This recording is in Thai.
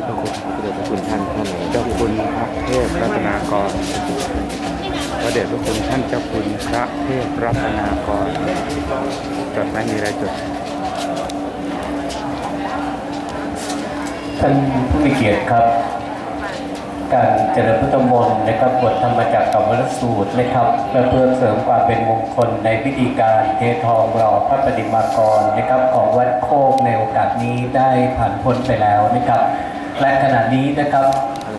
ชพระคุณพระเดชพระคุณท่านท่านไหนเจ้าคุณพระเทพรัตนากรพระเดชพระคุณท่านเจ้าคุณพระเทพรัตนากรจดไหมมีอะไรจดท่านผู้มีเกียรติครับ การเจริญพุทธมนต์นะครับบทธรรมจักรกับวรสูตรนะครับเพื่อเพื่อเสริมความเป็นมงคลในพิธีการเททองหล่อพระประดิมากรนะครับของวัดโคกในโอกาสนี้ได้ผ่านพ้นไปแล้วนะครับ และขณะนี้นะครับ